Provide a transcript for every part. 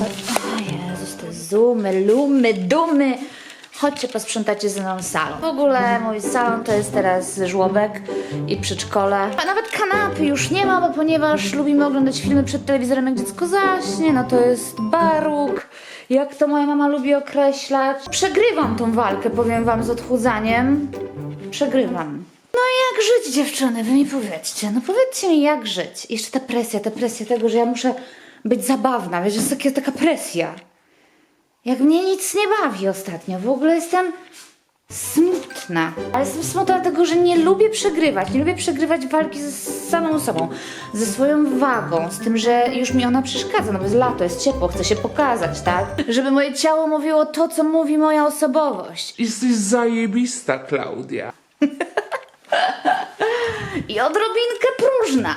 O Jezus, te zoomy, lumy, dumy. Chodźcie, posprzątacie ze mną salon. W ogóle mój salon to jest teraz żłobek i przedszkole. A nawet kanapy już nie ma, bo ponieważ lubimy oglądać filmy przed telewizorem, jak dziecko zaśnie, no to jest baruk. Jak to moja mama lubi określać. Przegrywam tą walkę, powiem wam, z odchudzaniem. Przegrywam. No jak żyć, dziewczyny? Wy mi powiedzcie. No powiedzcie mi, jak żyć. Jeszcze ta presja, ta presja tego, że ja muszę być zabawna. Wiesz, jest taka, taka presja. Jak mnie nic nie bawi ostatnio. W ogóle jestem smutna. Ale jestem smutna dlatego, że nie lubię przegrywać. Nie lubię przegrywać walki ze samą sobą, ze swoją wagą, z tym, że już mi ona przeszkadza. No bo jest lato, jest ciepło, chcę się pokazać, tak? Żeby moje ciało mówiło to, co mówi moja osobowość. Jesteś zajebista, Klaudia. I odrobinkę próżna.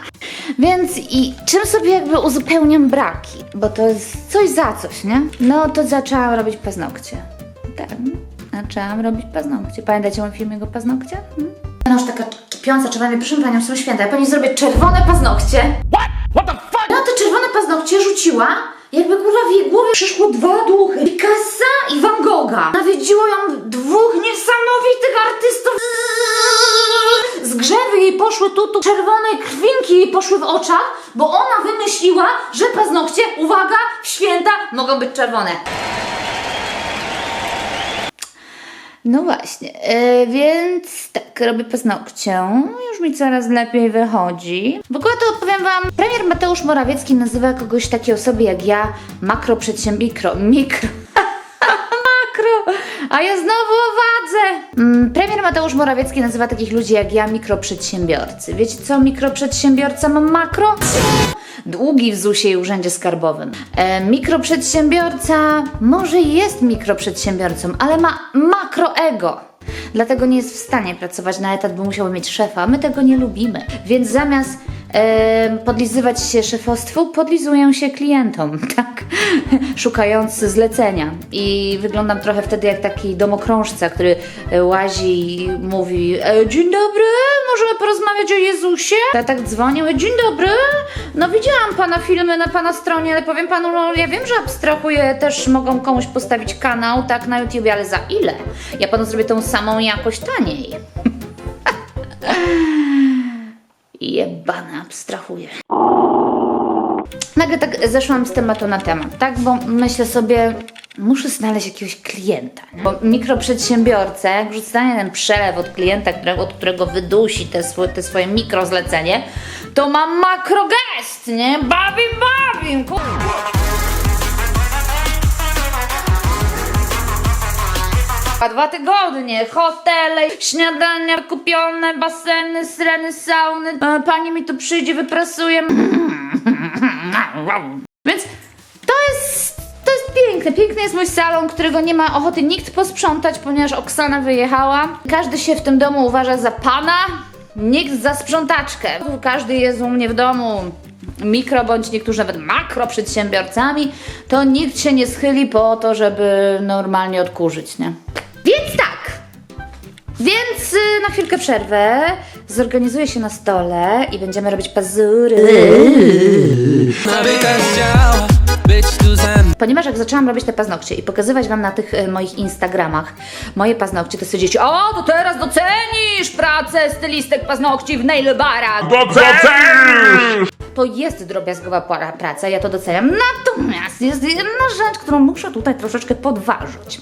Więc i czym sobie jakby uzupełniam braki? Bo to jest coś za coś, nie? No to zaczęłam robić paznokcie. Tak, zaczęłam robić paznokcie. Pamiętacie mój film jego paznokcie? Hmm? No już taka kipiąca, czerwona, proszę panią, są święta. Ja pani zrobię czerwone paznokcie. What? What the fuck? No te czerwone paznokcie rzuciła, jakby kurwa w jej głowie przyszło dwa duchy. Picassa i Van Gogha. Nawiedziło ją dwóch niesamowitych artystów. Z grzewy jej poszły tu, tu czerwone krwinki jej poszły w oczach, bo ona wymyśliła, że paznokcie, uwaga, święta mogą być czerwone. No właśnie, e, więc tak, robię paznokcie. Już mi coraz lepiej wychodzi. W ogóle to powiem Wam, premier Mateusz Morawiecki nazywa kogoś takiej osoby jak ja makroprzedsiębiorcą, mikro, mikro. A ja znowu o wadze. Mm, premier Mateusz Morawiecki nazywa takich ludzi jak ja mikroprzedsiębiorcy. Wiecie co mikroprzedsiębiorca ma makro? Długi w ZUS-ie i Urzędzie Skarbowym. E, mikroprzedsiębiorca może jest mikroprzedsiębiorcą, ale ma makroego. Dlatego nie jest w stanie pracować na etat, bo musiałby mieć szefa. My tego nie lubimy. Więc zamiast podlizywać się szefostwu, podlizuję się klientom, tak? Szukając zlecenia. I wyglądam trochę wtedy jak taki domokrążca, który e, łazi i mówi e, Dzień dobry, możemy porozmawiać o Jezusie? Ja tak dzwonił, dzień dobry, no widziałam Pana filmy na Pana stronie, ale powiem Panu, no, ja wiem, że abstrahuję, też mogą komuś postawić kanał, tak, na YouTube, ale za ile? Ja Panu zrobię tą samą jakość taniej. Jebana abstrahuję. Nagle tak zeszłam z tematu na temat, tak? Bo myślę sobie, muszę znaleźć jakiegoś klienta. Bo mikroprzedsiębiorcę, jak już ten przelew od klienta, którego, od którego wydusi te, swo- te swoje mikrozlecenie, to mam makrogest, nie? Bawim, bawim, kurwa. A Dwa tygodnie, hotele, śniadania kupione, baseny, syreny, sauny. E, Pani mi tu przyjdzie, wyprasuje. jest piękne. Piękny jest mój salon, którego nie ma ochoty nikt posprzątać, ponieważ Oksana wyjechała. Każdy się w tym domu uważa za pana, nikt za sprzątaczkę. Każdy jest u mnie w domu mikro bądź niektórzy nawet makro przedsiębiorcami, to nikt się nie schyli po to, żeby normalnie odkurzyć, nie? Więc tak, więc y, na chwilkę przerwę, zorganizuję się na stole i będziemy robić pazury. Działa, Ponieważ jak zaczęłam robić te paznokcie i pokazywać Wam na tych e, moich Instagramach moje paznokcie, to stwierdzicie, o, to teraz docenisz pracę stylistek paznokci w nail barach. Docenisz! To jest drobiazgowa praca, ja to doceniam. Natomiast jest jedna rzecz, którą muszę tutaj troszeczkę podważyć.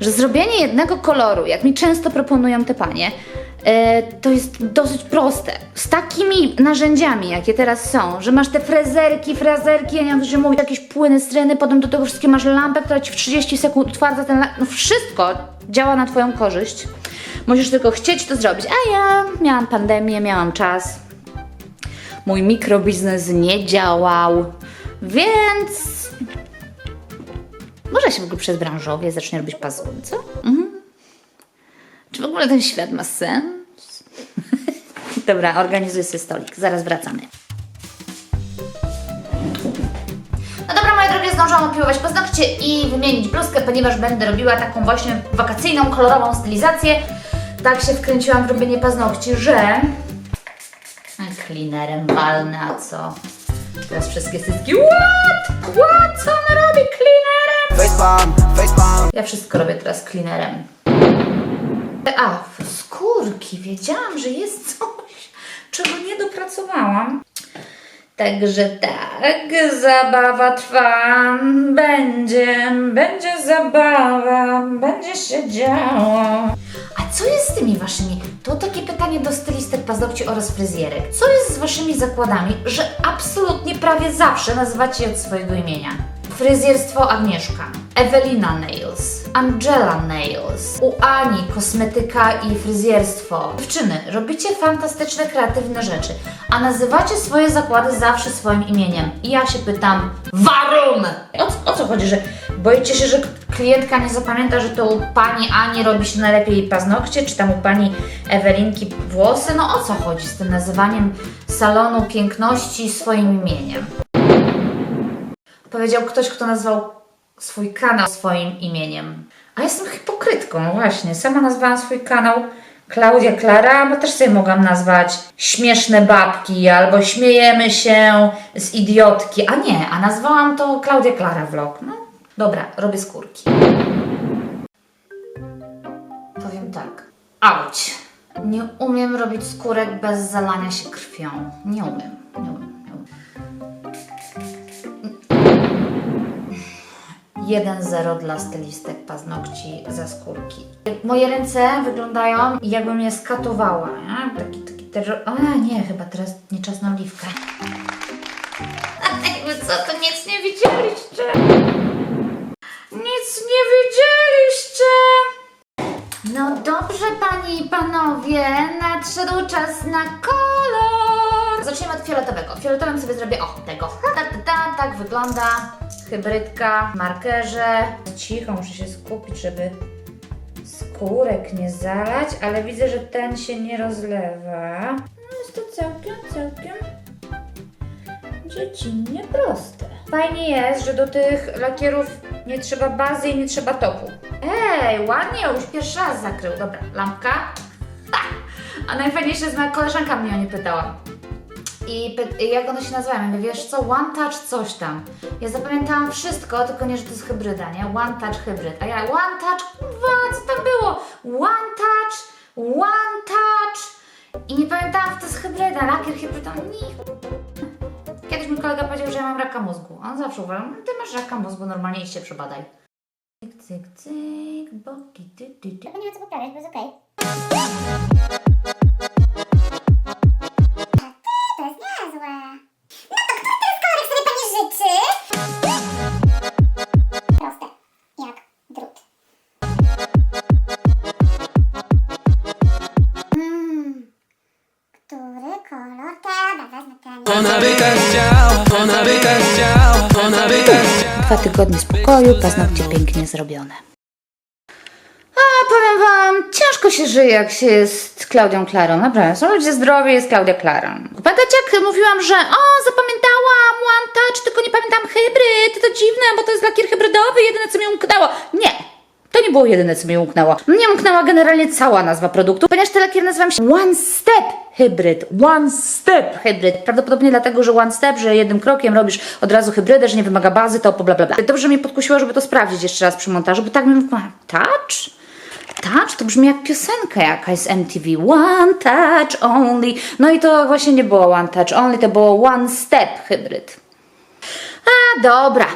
Że zrobienie jednego koloru, jak mi często proponują te panie, to jest dosyć proste. Z takimi narzędziami, jakie teraz są, że masz te frezerki, frazerki, ja nie wiem, co się mówi, jakieś płyny, streny, potem do tego wszystkiego masz lampę, która ci w 30 sekund utwardza ten no wszystko działa na Twoją korzyść. Musisz tylko chcieć to zrobić. A ja miałam pandemię, miałam czas, mój mikrobiznes nie działał, więc może się w ogóle przez branżowie zacznie robić pazury, co? Mhm. Czy w ogóle ten świat ma sens? Dobra, organizuję sobie stolik, zaraz wracamy. No dobra, moje drogie, zdążyłam opiłować paznokcie i wymienić bluzkę, ponieważ będę robiła taką właśnie wakacyjną, kolorową stylizację. Tak się wkręciłam w robienie paznokci, że... A Cleanerem walnę, a co? teraz wszystkie cycki. What? What? Co ona robi cleanerem? Facepalm, facepalm. Ja wszystko robię teraz cleanerem. A, skórki. Wiedziałam, że jest coś, dopracowałam. Także tak, zabawa trwa, będzie, będzie zabawa, będzie się działo. A co jest z tymi waszymi? To takie pytanie do stylistek paznokci oraz fryzjerek. Co jest z waszymi zakładami, że absolutnie prawie zawsze nazywacie je od swojego imienia? Fryzjerstwo Agnieszka, Ewelina Nails, Angela Nails, u Ani kosmetyka i fryzjerstwo. Dziewczyny, robicie fantastyczne, kreatywne rzeczy, a nazywacie swoje zakłady zawsze swoim imieniem. I ja się pytam, warum? O, o co chodzi, że boicie się, że klientka nie zapamięta, że to u pani Ani robi się najlepiej paznokcie, czy tam u pani Ewelinki włosy? No o co chodzi z tym nazywaniem salonu piękności swoim imieniem? Powiedział ktoś, kto nazwał swój kanał swoim imieniem. A jestem hipokrytką, właśnie. Sama nazwałam swój kanał Klaudia Klara, bo też sobie mogłam nazwać Śmieszne Babki albo Śmiejemy się z idiotki. A nie, a nazwałam to Klaudia Klara Vlog. No dobra, robię skórki. Powiem tak. Auć. Nie umiem robić skórek bez zalania się krwią. Nie umiem. Nie umiem. 1-0 dla stylistek paznokci za skórki. Moje ręce wyglądają jakbym je skatowała. Nie? Taki, taki terror. A nie, chyba teraz nie czas na oliwkę. Wy co, to nic nie widzieliście? Nic nie widzieliście! No dobrze, panie i panowie, nadszedł czas na kolor. Zaczniemy od fioletowego. Fioletowym sobie zrobię o tego. Ta, ta, ta, tak wygląda hybrydka markerze. Cicho, muszę się skupić, żeby skórek nie zalać, ale widzę, że ten się nie rozlewa. No jest to całkiem, całkiem dziecinnie proste. Fajnie jest, że do tych lakierów nie trzeba bazy i nie trzeba topu. Ej, ładnie, już pierwszy raz zakrył. Dobra, lampka. Ha! A najfajniejsze jest, moja koleżanka mnie o nie pytała. I jak one się nazywają? Mówię, wiesz co, One Touch coś tam. Ja zapamiętałam wszystko, tylko nie, że to jest hybryda, nie? One Touch hybryd. A ja One Touch, kurwa, co tam było? One Touch, One Touch. I nie pamiętałam, to jest hybryda, lakier hybryda. Nie, Kiedyś mi kolega powiedział, że ja mam raka mózgu. On zawsze uważał, ty masz raka mózgu, normalnie idź się przebadaj. Cyk, cyk, cyk, boki, ty, ty, ty. Nie ma co poprawiać, bo jest okej. Dwa tygodnie spokoju, paznokcie pięknie zrobione. A powiem wam, ciężko się żyje, jak się jest Klaudią Klarą. Naprawdę, są ludzie zdrowi, jest Klaudia Klarą. Pamiętacie, jak mówiłam, że o, zapamiętałam One Touch, tylko nie pamiętam hybryd, to dziwne, bo to jest lakier hybrydowy, jedyne co mi umknęło. Nie! To nie było jedyne, co mi umknęło. Mnie umknęła generalnie cała nazwa produktu, ponieważ ten lakier nazywa się One Step Hybryd. One Step Hybryd. Prawdopodobnie dlatego, że One Step, że jednym krokiem robisz od razu hybrydę, że nie wymaga bazy, to bla bla bla. Dobrze mnie podkusiło, żeby to sprawdzić jeszcze raz przy montażu, bo tak mi touch? Touch? To brzmi jak piosenka jakaś z MTV. One touch only. No i to właśnie nie było one touch only, to było one step hybryd. A dobra.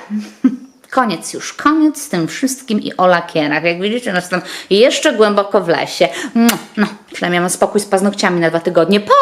Koniec już, koniec z tym wszystkim i o lakierach. Jak widzicie, no jestem jeszcze głęboko w lesie. No przynajmniej mam spokój z paznokciami na dwa tygodnie. Pa!